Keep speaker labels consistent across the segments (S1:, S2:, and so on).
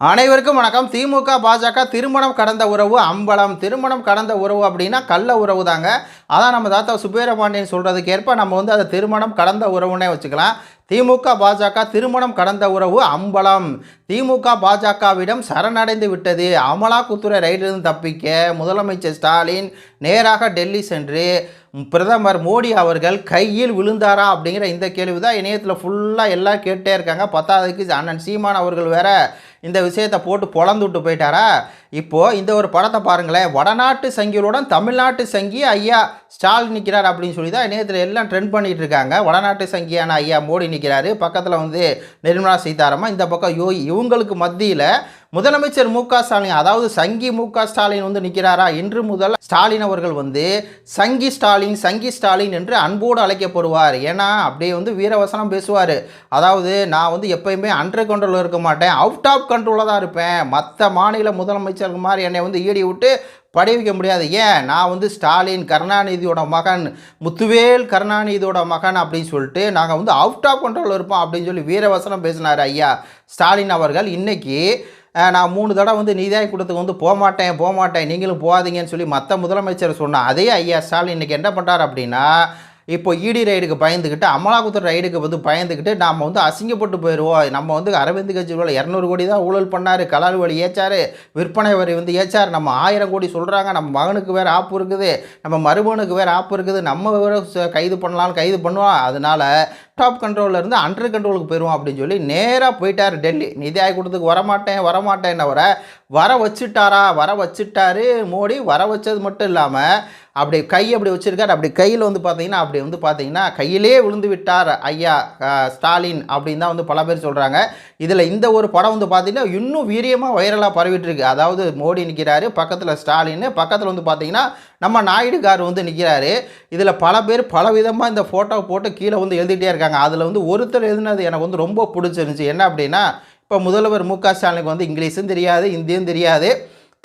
S1: அனைவருக்கும் வணக்கம். திமுக பாஜக திருமணம் கடந்த உறவு அம்பலம். திருமணம் கடந்த உறவு அப்படின்னா கள்ள உறவு தாங்க. அதான் நம்ம தாத்தா சுப்பீரபாண்டியன் சொல்கிறதுக்கு ஏற்ப நம்ம வந்து அதை திருமணம் கடந்த உறவுன்னே வச்சுக்கலாம். திமுக பாஜக திருமணம் கடந்த உறவு அம்பலம். திமுக பாஜகவிடம் சரணடைந்து விட்டது. அமலாக்குத்துறை ரயிலிருந்து தப்பிக்க முதலமைச்சர் ஸ்டாலின் நேராக டெல்லி சென்று பிரதமர் மோடி அவர்கள் கையில் விழுந்தாரா அப்படிங்கிற இந்த கேள்வி தான் இணையத்தில் ஃபுல்லாக எல்லாம் கேட்டே இருக்காங்க. பத்தாவதுக்கு அண்ணன் சீமான் அவர்கள் வேற இந்த விஷயத்தை போட்டு பொழந்து விட்டு போயிட்டாரா? இப்போது இந்த ஒரு படத்தை பாருங்களேன். வடநாட்டு சங்கிகளுடன் தமிழ்நாட்டு சங்கி ஐயா ஸ்டாலின் நிற்கிறார் அப்படின்னு சொல்லி தான் இணையத்தில் எல்லாம் ட்ரெண்ட் பண்ணிட்டு இருக்காங்க. வடநாட்டு சங்கியான ஐயா மோடி நிற்கிறாரு பக்கத்தில் வந்து நிர்மலா சீதாராமன் இந்த பக்கம் யோ இவங்களுக்கு மத்தியில் முதலமைச்சர் மு ஸ்டாலின் அதாவது சங்கி மு ஸ்டாலின் வந்து நிற்கிறாரா இன்று முதல் ஸ்டாலின் அவர்கள் வந்து சங்கி ஸ்டாலின் சங்கி ஸ்டாலின் என்று அன்போடு அழைக்கப்படுவார். ஏன்னா அப்படியே வந்து வீரவசனம் பேசுவார். அதாவது நான் வந்து எப்பயுமே அண்டர் கண்ட்ரோலில் இருக்க மாட்டேன். அவுட் ஆஃப் கண்ட்ரோலில் தான் இருப்பேன். மற்ற மாநில முதலமைச்சர்கள் மாதிரி என்னை வந்து ஈடி விட்டு படை வைக்க முடியாது. ஏன்? நான் வந்து ஸ்டாலின் கருணாநிதியோட மகன் முத்துவேல் கருணாநிதியோட மகன் அப்படின்னு சொல்லிட்டு நாங்கள் வந்து அவுட் ஆஃப் கண்ட்ரோல் இருப்போம் அப்படின்னு சொல்லி வீரவசனம் பேசினார் ஐயா ஸ்டாலின் அவர்கள். இன்றைக்கி நான் மூணு தடவை வந்து நீதியாய் கூட்டத்துக்கு வந்து போகமாட்டேன் போகமாட்டேன் நீங்களும் போகாதீங்கன்னு சொல்லி மற்ற முதலமைச்சர் சொன்னால் அதே ஐயா ஸ்டாலின் இன்றைக்கி என்ன பண்ணுறார் அப்படின்னா இப்போ இடி ரைடுக்கு பயந்துக்கிட்டு அமலாக்கத்துறை ரைடுக்கு வந்து பயந்துக்கிட்டு நாம் வந்து அசிங்கப்பட்டு போயிடுவோம் நம்ம வந்து அரவிந்த் கெஜ்ரிவால் இரநூறு கோடி தான் ஊழல் பண்ணார் கலால் வழி ஏச்சார் விற்பனை வரி வந்து ஏச்சார். நம்ம ஆயிரம் கோடி சொல்கிறாங்க நம்ம மகனுக்கு வேறு ஆப்பு இருக்குது நம்ம மருமகனுக்கு வேறு ஆப்பு இருக்குது நம்ம வேறு ச- கைது பண்ணலாம் கைது பண்ணுவோம். அதனால டாப் கண்ட்ரோலில் இருந்து அண்டர் கண்ட்ரோலுக்கு போயிடுவோம் அப்படின்னு சொல்லி நேராக போயிட்டார் டெல்லி. நிதி ஆயோகத்துக்கு வரமாட்டேன் வரமாட்டேன்னவரை வர வச்சுட்டாரா வர வச்சுட்டாரு மோடி வர வச்சது மட்டும் இல்லாமல் அப்படி கை அப்படி வச்சுருக்கார். அப்படி கையில் வந்து பார்த்தீங்கன்னா அப்படி வந்து பார்த்தீங்கன்னா கையிலே விழுந்து விட்டார் ஐயா ஸ்டாலின் அப்படின்னு தான் வந்து பல பேர் சொல்கிறாங்க இதில் இந்த ஒரு படம் வந்து பார்த்தீங்கன்னா இன்னும் வீரியமாக வைரலாக பரவிட்டுருக்கு. அதாவது மோடி நிற்கிறாரு பக்கத்தில் ஸ்டாலின் பக்கத்தில் வந்து பார்த்தீங்கன்னா நம்ம நாயுடு கார் வந்து நிற்கிறாரு இதில் பல பேர் பல விதமாக இந்த ஃபோட்டோ போட்டு கீழே வந்து எழுதிட்டே இருக்காங்க. அதில் வந்து ஒருத்தர் எழுதினது எனக்கு வந்து ரொம்ப பிடிச்சிருந்துச்சி. என்ன அப்படின்னா இப்போ முதல்வர் மு க ஸ்டாலினுக்கு வந்து இங்கிலீஷும் தெரியாது ஹிந்தியும் தெரியாது.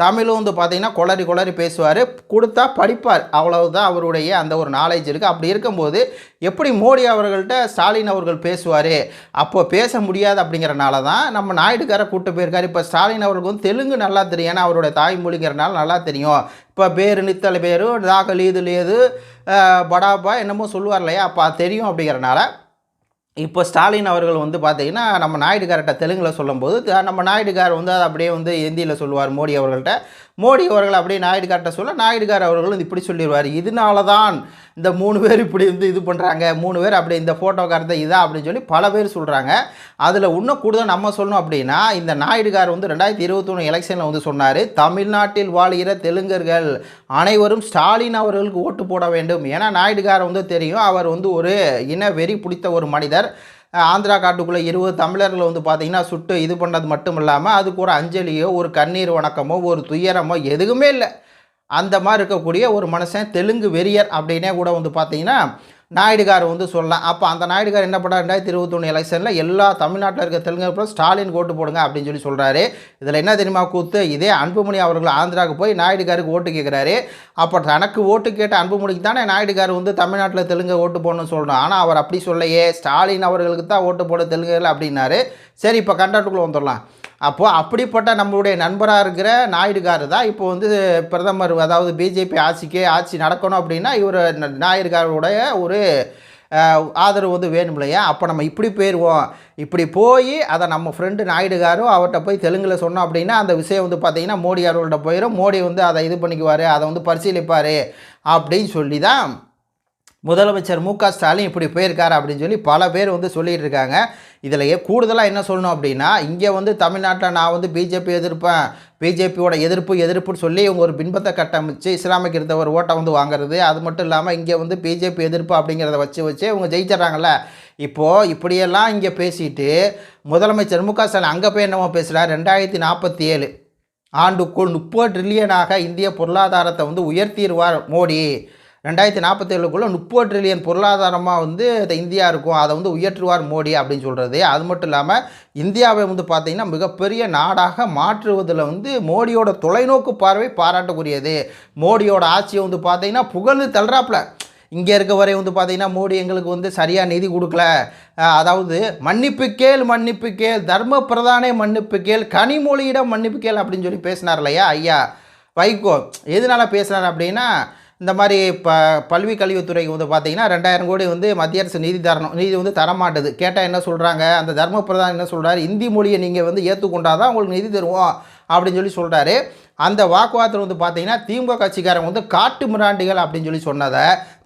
S1: தமிழும் வந்து பார்த்தீங்கன்னா குளறி குளறி பேசுவார் கொடுத்தா படிப்பார். அவ்வளவுதான் அவருடைய அந்த ஒரு நாலேஜ் இருக்குது அப்படி இருக்கும்போது எப்படி மோடி அவர்கள்ட்ட ஸ்டாலின் அவர்கள் பேசுவார்? அப்போ பேச முடியாது அப்படிங்கிறனால தான் நம்ம நாயுடுக்காரை கூப்பிட்டு போயிருக்காரு. இப்போ ஸ்டாலின் அவருக்கு வந்து தெலுங்கு நல்லா தெரியும். ஏன்னா அவருடைய தாய்மொழிங்கிறனால நல்லா தெரியும். இப்போ பேர் நித்தல் பேர் தாக்கல் இது லேது படாபா என்னமோ சொல்லுவார் இல்லையா? அப்போ அது தெரியும் அப்படிங்கிறனால இப்போ ஸ்டாலின் அவர்கள் வந்து பார்த்தீங்கன்னா நம்ம நாயுடுகார்கிட்ட தெலுங்கில் சொல்லும்போது நம்ம நாயுடுகார் வந்து அதை அப்படியே வந்து ஹிந்தியில் சொல்லுவார் மோடி அவர்கள்ட்ட. மோடி அவர்கள் அப்படியே நாயுடுகார்ட்ட சொல்ல நாயுடுகார் அவர்கள் வந்து இப்படி சொல்லிடுவார். இதனால தான் இந்த மூணு பேர் இப்படி வந்து இது பண்ணுறாங்க மூணு பேர் அப்படி இந்த ஃபோட்டோக்காரத்தை இதா அப்படின்னு சொல்லி பல பேர் சொல்கிறாங்க அதில் இன்னும் கூடுதல் நம்ம சொல்லணும் அப்படின்னா இந்த நாயுடுகார் வந்து ரெண்டாயிரத்தி இருபத்தொன்று எலெக்ஷனில் வந்து சொன்னார் தமிழ்நாட்டில் வாழ்கிற தெலுங்கர்கள் அனைவரும் ஸ்டாலின் அவர்களுக்கு ஓட்டு போட வேண்டும். ஏன்னா நாயுடுகார் வந்து தெரியும் அவர் வந்து ஒரு இன வெறி பிடித்த ஒரு மனிதர். ஆந்திரா காட்டுக்குள்ளே இருபது தமிழர்களை வந்து பார்த்தீங்கன்னா சுட்டு இது பண்ணது மட்டும் இல்லாமல் அதுக்கு ஒரு அஞ்சலியோ ஒரு கண்ணீர் வணக்கமோ ஒரு துயரமோ எதுவுமே இல்லை. அந்த மாதிரி இருக்கக்கூடிய ஒரு மனுஷன் தெலுங்கு வெறியர் அப்படின்னே கூட வந்து பார்த்தீங்கன்னா நாயுடுகார் வந்து சொல்லலாம். அப்போ அந்த நாயுடுகார் என்ன பண்ணார்? ரெண்டாயிரத்தி இருபத்தொன்று எலெக்ஷனில் எல்லா தமிழ்நாட்டில் இருக்க தெலுங்கு ஸ்டாலின் ஓட்டு போடுங்க அப்படின்னு சொல்லி சொல்கிறாரு இதில் என்ன தெரியுமா கூத்து? இதே அன்புமணி அவர்கள் ஆந்திராவுக்கு போய் நாயுடுகாருக்கு ஓட்டு கேட்குறாரு அப்போ தனக்கு ஓட்டு கேட்ட அன்புமணிக்கு தானே நாயுடுகார் வந்து தமிழ்நாட்டில் தெலுங்கு ஓட்டு போடணும்னு சொல்லணும். ஆனால் அவர் அப்படி சொல்லையே ஸ்டாலின் அவர்களுக்கு தான் ஓட்டு போட தெலுங்குகள் அப்படின்னாரு. சரி இப்போ கண்டாட்டுக்குள்ளே வந்துடலாம். அப்போது அப்படிப்பட்ட நம்மளுடைய நண்பராக இருக்கிற நாயுடுகார் தான் இப்போ வந்து பிரதமர் அதாவது பிஜேபி ஆட்சிக்கு ஆட்சி நடக்கணும் அப்படின்னா இவர் நாயுடுகாருடைய ஒரு ஆதரவு வந்து வேணும் இல்லையா அப்போ நம்ம இப்படி போயிடுவோம் இப்படி போய் அதை நம்ம ஃப்ரெண்டு நாயுடுகாரும் அவர்கிட்ட போய் தெலுங்கில் சொன்னோம் அப்படின்னா அந்த விஷயம் வந்து பார்த்திங்கன்னா மோடி அவர்கள்ட்ட போயிடும் மோடி வந்து அதை இது பண்ணிக்குவார் அதை வந்து பரிசீலிப்பார் அப்படின்னு சொல்லி தான் முதலமைச்சர் மு க ஸ்டாலின் இப்படி போயிருக்காரு அப்படின்னு சொல்லி பல பேர் வந்து சொல்லிட்டு இருக்காங்க இதிலேயே கூடுதலாக என்ன சொல்லணும் அப்படின்னா இங்கே வந்து தமிழ்நாட்டில் நான் வந்து பிஜேபி எதிர்ப்பேன். பிஜேபியோட எதிர்ப்பு எதிர்ப்புன்னு சொல்லி இவங்க ஒரு பின்பத்தை கட்டமைச்சு இஸ்லாமிக் ஒரு ஓட்டை வந்து வாங்குறது. அது மட்டும் இல்லாமல் இங்கே வந்து பிஜேபி எதிர்ப்பு அப்படிங்கிறத வச்சு வச்சு இவங்க ஜெயிச்சிட்றாங்கல்ல. இப்போது இப்படியெல்லாம் இங்கே பேசிட்டு முதலமைச்சர் மு க ஸ்டாலின் அங்கே போய் என்னவோ பேசுகிறார் ரெண்டாயிரத்தி நாற்பத்தி ஏழு ஆண்டுக்குள் முப்பது ட்ரில்லியனாக இந்திய பொருளாதாரத்தை வந்து உயர்த்திடுவார் மோடி. ரெண்டாயிரத்தி நாற்பத்தேழுக்குள்ளே முப்பது ட்ரில்லியன் பொருளாதாரமாக வந்து இந்த இந்தியா இருக்கும். அதை வந்து உயற்றுவார் மோடி அப்படின்னு சொல்கிறது அது மட்டும் இல்லாமல் இந்தியாவை வந்து பார்த்திங்கன்னா மிகப்பெரிய நாடாக மாற்றுவதில் வந்து மோடியோட தொலைநோக்கு பார்வை பாராட்டக்கூடியது மோடியோட ஆட்சியை வந்து பார்த்திங்கன்னா புகழ்ந்து தள்ளுறாப்புல. இங்கே இருக்க வரை வந்து பார்த்திங்கன்னா மோடி எங்களுக்கு வந்து சரியாக நிதி கொடுக்கல. அதாவது மன்னிப்பு கேள் மன்னிப்பு கேள் தர்ம பிரதானே மன்னிப்பு கேள் கனிமொழியிடம் மன்னிப்பு கேள் அப்படின்னு சொல்லி பேசினார் இல்லையா ஐயா? வைகோ எதனால் பேசுகிறார் அப்படின்னா இந்த மாதிரி ப பல்வி கல்வித்துறைக்கு வந்து பார்த்தீங்கன்னா ரெண்டாயிரம் கோடி வந்து மத்திய அரசு நிதி தரணும். நிதி வந்து தரமாட்டுது. கேட்டால் என்ன சொல்கிறாங்க அந்த தர்ம பிரதான் என்ன சொல்கிறாரு இந்தி மொழியை நீங்கள் வந்து ஏற்றுக்கொண்டாதான் உங்களுக்கு நிதி தருவோம் அப்படின்னு சொல்லி சொல்கிறாரு அந்த வாக்குவாதத்தில் வந்து பார்த்தீங்கன்னா திமுக கட்சிக்காரங்க வந்து காட்டு மிராண்டிகள் அப்படின்னு சொல்லி சொன்னதை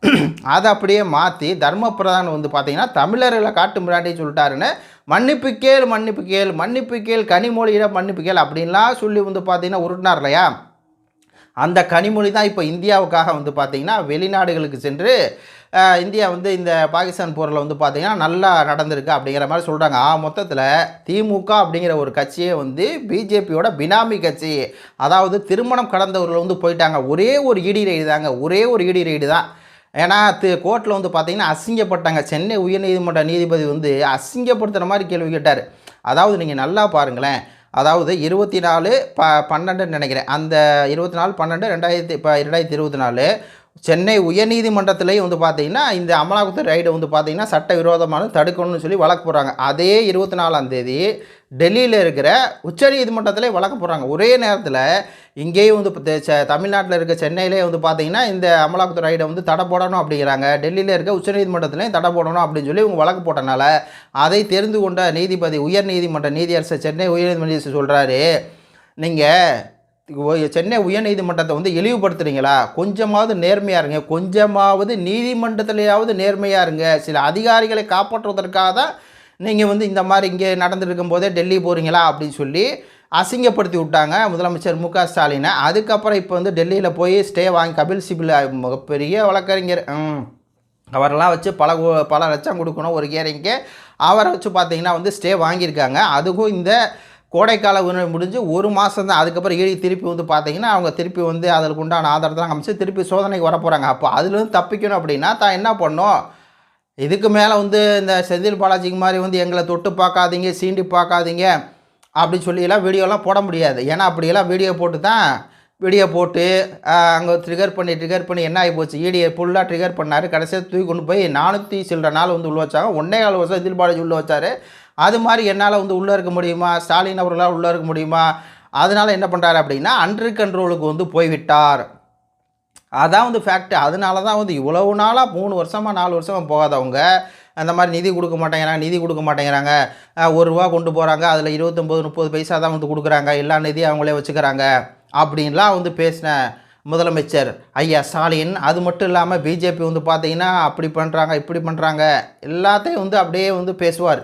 S1: அதை அப்படியே மாற்றி தர்ம பிரதான் வந்து பார்த்தீங்கன்னா தமிழர்களை காட்டு மிராண்டின்னு சொல்லிட்டாருன்னு மன்னிப்பு கேள் மன்னிப்பு கேள் மன்னிப்பு கேள் கனிமொழியிட மன்னிப்பு கேள் அப்படின்லாம் சொல்லி வந்து பார்த்தீங்கன்னா உருட்டினார் இல்லையா? அந்த கனிமொழி தான் இப்போ இந்தியாவுக்காக வந்து பார்த்திங்கன்னா வெளிநாடுகளுக்கு சென்று இந்தியா வந்து இந்த பாகிஸ்தான் போரில் வந்து பார்த்திங்கன்னா நல்லா நடந்திருக்கு அப்படிங்கிற மாதிரி சொல்கிறாங்க ஆ மொத்தத்தில் திமுக அப்படிங்கிற ஒரு கட்சியே வந்து பிஜேபியோட பினாமி கட்சி. அதாவது திருமணம் கடந்தவர்கள் வந்து போயிட்டாங்க. ஒரே ஒரு இடி ரைடு தாங்க. ஒரே ஒரு இடி ரைடு தான். ஏன்னா தி கோர்ட்டில் வந்து பார்த்தீங்கன்னா அசிங்கப்பட்டாங்க. சென்னை உயர்நீதிமன்ற நீதிபதி வந்து அசிங்கப்படுத்துகிற மாதிரி கேள்வி கேட்டார். அதாவது நீங்கள் நல்லா பாருங்களேன். அதாவது இருபத்தி நாலு ப பன்னெண்டுன்னு நினைக்கிறேன். அந்த இருபத்தி நாலு பன்னெண்டு ரெண்டாயிரத்தி இப்போ ரெண்டாயிரத்தி இருபத்தி நாலு சென்னை உயர்நீதிமன்றத்திலேயும் வந்து பார்த்தீங்கன்னா இந்த அமலாக்கத்துறை ரைடை வந்து பார்த்தீங்கன்னா சட்டவிரோதமானது தடுக்கணும்னு சொல்லி வழக்கு போடுறாங்க. அதே இருபத்தி நாலாம் தேதி டெல்லியில் இருக்கிற உச்சநீதிமன்றத்தில் வழக்கு போடுறாங்க. ஒரே நேரத்தில் இங்கேயும் வந்து இப்போ தமிழ்நாட்டில் இருக்க சென்னையிலே வந்து பார்த்தீங்கன்னா இந்த அமலாக்கத்துறை ரைடை வந்து தடை போடணும் அப்படிங்கிறாங்க. டெல்லியில் இருக்க உச்சநீதிமன்றத்திலையும் தடை போடணும் அப்படின்னு சொல்லி இவங்க வழக்கு போட்டனால அதை தெரிந்து கொண்ட நீதிபதி உயர்நீதிமன்ற நீதியரசர் சென்னை உயர்நீதிமன்ற சொல்கிறாரு நீங்கள் சென்னை உயர்நீதிமன்றத்தை வந்து இழிவுபடுத்துறீங்களா? கொஞ்சமாவது நேர்மையாக இருங்க. கொஞ்சமாவது நீதிமன்றத்திலேயாவது நேர்மையாக இருங்க. சில அதிகாரிகளை காப்பாற்றுவதற்காக தான் நீங்கள் வந்து இந்த மாதிரி இங்கே நடந்துருக்கும் போதே டெல்லி போகிறீங்களா அப்படின்னு சொல்லி அசிங்கப்படுத்தி விட்டாங்க முதலமைச்சர் மு க ஸ்டாலினை. அதுக்கப்புறம் இப்போ வந்து டெல்லியில் போய் ஸ்டே வாங்கி கபில் சிபில் மிகப்பெரிய வழக்கறிஞர். அவரெல்லாம் வச்சு பல பல லட்சம் கொடுக்கணும் ஒரு கேரிங்க்கு அவரை வச்சு பார்த்தீங்கன்னா வந்து ஸ்டே வாங்கியிருக்காங்க. அதுக்கும் இந்த கோடைக்கால உணவு முடிஞ்சு ஒரு மாதம் தான் அதுக்கப்புறம் ஈடி திருப்பி வந்து பார்த்தீங்கன்னா அவங்க திருப்பி வந்து அதற்கு உண்டான ஆதாரத்தெல்லாம் அமைச்சு திருப்பி சோதனைக்கு வர போகிறாங்க அப்போ அதுலேருந்து தப்பிக்கணும் அப்படின்னா தான் என்ன பண்ணோம்? இதுக்கு மேலே வந்து இந்த செந்தில் பாலாஜிக்கு மாதிரி வந்து எங்களை தொட்டு பார்க்காதீங்க சீண்டி பார்க்காதீங்க அப்படின்னு சொல்லியெல்லாம் வீடியோலாம் போட முடியாது. ஏன்னா அப்படியெல்லாம் வீடியோ போட்டு தான் வீடியோ போட்டு அங்கே ட்ரிகர் பண்ணி ட்ரிகர் பண்ணி என்ன ஆகி போச்சு? ஈடியை ஃபுல்லாக ட்ரிகர் பண்ணார். கடைசியாக தூக்கி கொண்டு போய் நானூற்றி சில்லற நாள் வந்து உள்ள வச்சாங்க. ஒன்றே கால் வருஷம் செந்தில் பாலாஜி உள்ள வச்சார். அது மாதிரி என்னால் வந்து உள்ளே இருக்க முடியுமா? ஸ்டாலின் அவர்களால் உள்ளே இருக்க முடியுமா? அதனால் என்ன பண்ணுறாரு அப்படின்னா அண்டர் கண்ட்ரோலுக்கு வந்து போய்விட்டார். அதான் வந்து ஃபேக்ட் அதனால தான் வந்து இவ்வளவு நாளாக மூணு வருஷமாக நாலு வருஷமாக போகாதவங்க அந்த மாதிரி நிதி கொடுக்க மாட்டேங்கிறாங்க நிதி கொடுக்க மாட்டேங்கிறாங்க. ஒரு ரூபா கொண்டு போகிறாங்க அதில் இருபத்தொம்போது முப்பது பைசா தான் வந்து கொடுக்குறாங்க. எல்லா நிதியும் அவங்களே வச்சுக்கிறாங்க. அப்படின்லாம் வந்து பேசின முதலமைச்சர் ஐயா ஸ்டாலின். அது மட்டும் இல்லாமல் பிஜேபி வந்து பார்த்தீங்கன்னா அப்படி பண்ணுறாங்க இப்படி பண்ணுறாங்க எல்லாத்தையும் வந்து அப்படியே வந்து பேசுவார்.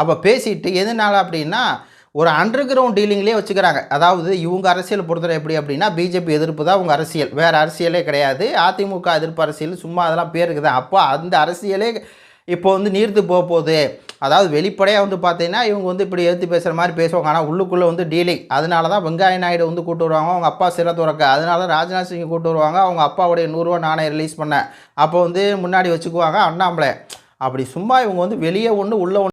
S1: அப்போ பேசிட்டு எதனால அப்படின்னா ஒரு அண்டர் கிரவுண்ட் டீலிங்லேயே வச்சுக்கிறாங்க. அதாவது இவங்க அரசியல் பொறுத்தவரை எப்படி அப்படின்னா பிஜேபி எதிர்ப்பு தான் உங்கள் அரசியல். வேறு அரசியலே கிடையாது. அதிமுக எதிர்ப்பு அரசியல் சும்மா அதெல்லாம் பேருக்கு தான் அப்போ அந்த அரசியலே இப்போ வந்து நீர்த்து போக போகுது. அதாவது வெளிப்படையாக வந்து பார்த்தீங்கன்னா இவங்க வந்து இப்படி எடுத்து பேசுகிற மாதிரி பேசுவாங்க. ஆனால் உள்ளுக்குள்ளே வந்து டீலிங் அதனால தான் வெங்காய நாயுடு வந்து கூட்டு வருவாங்க. அவங்க அப்பா சில துறக்க. அதனால தான் ராஜ்நாத் சிங் கூட்டு வருவாங்க. அவங்க அப்பாவுடைய நூறுரூவா நாணயம் ரிலீஸ் பண்ண. அப்போ வந்து முன்னாடி வச்சுக்குவாங்க அண்ணாமலை. அப்படி சும்மா இவங்க வந்து வெளியே ஒன்று உள்ள ஒன்று